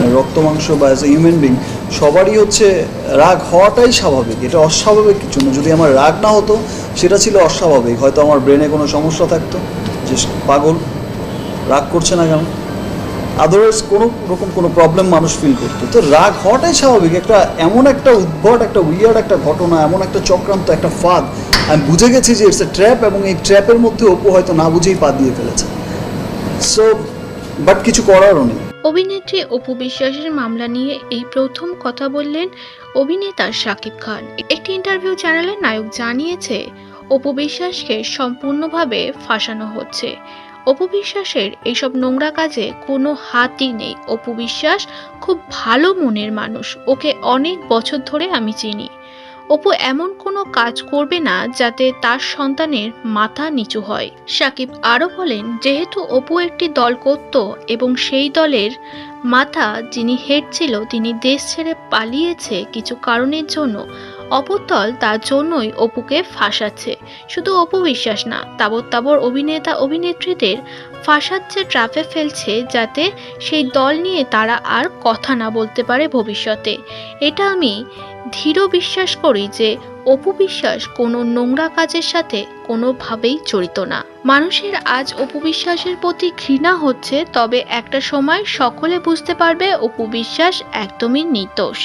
মানে রক্ত, মাংস বা অ্যাজ এ হিউম্যান বিং সবারই হচ্ছে রাগ হওয়াটাই স্বাভাবিক। এটা অস্বাভাবিক কিছু না। যদি আমার রাগ না হতো, সেটা ছিল অস্বাভাবিক। হয়তো আমার ব্রেনে কোনো সমস্যা থাকতো, যে পাগল, রাগ করছে না কেন? আদারওয়াইজ কোনো রকম কোনো প্রবলেম মানুষ ফিল করতো। তো রাগ হওয়াটাই স্বাভাবিক। একটা এমন একটা উদ্ভট, একটা উইয়ার্ড একটা ঘটনা, এমন একটা চক্রান্ত, একটা ফাঁদ। আমি বুঝে গেছি যে ইটস এ ট্র্যাপ এবং এই ট্র্যাপের মধ্যে অপু হয়তো না বুঝেই পা দিয়ে ফেলেছে। সো বাট কিছু করারও নেই। অভিনেত্রী অপু বিশ্বাসের মামলা নিয়ে এই প্রথম কথা বললেন অভিনেতা শাকিব খান। একটি ইন্টারভিউ চ্যানেলে নায়ক জানিয়েছে, অপু বিশ্বাসকে সম্পূর্ণভাবে ফাঁসানো হচ্ছে। অপু বিশ্বাসের এইসব নোংরা কাজে কোনো হাতই নেই। অপু বিশ্বাস খুব ভালো মনের মানুষ। ওকে অনেক বছর ধরে আমি চিনি। অপু এমন কোনো কাজ করবে না যাতে তার সন্তানের মাথা নিচু হয়। সাকিব আরও বলেন, যেহেতু অপু একটি দল করত এবং সেই দলের মাথা যিনি হেড ছিল তিনি দেশ ছেড়ে পালিয়েছে কিছু কারণের জন্য অপর দল তার জন্যই অপুকে ফাঁসাচ্ছে। শুধু অপু বিশ্বাস না তাবর তাবর অভিনেতা অভিনেত্রীদের ফাঁসাচ্ছে ট্রাফে ফেলছে যাতে সেই দল নিয়ে তারা আর কথা না বলতে পারে ভবিষ্যতে। এটা আমি দৃঢ় বিশ্বাস করি যে অপু বিশ্বাস কোনো নোংরা কাজের সাথে কোনোভাবেই জড়িত না। মানুষের আজ অপু বিশ্বাসের প্রতি ঘৃণা হচ্ছে, তবে একটা সময় সকলে বুঝতে পারবে অপু বিশ্বাস একদমই নির্দোষ।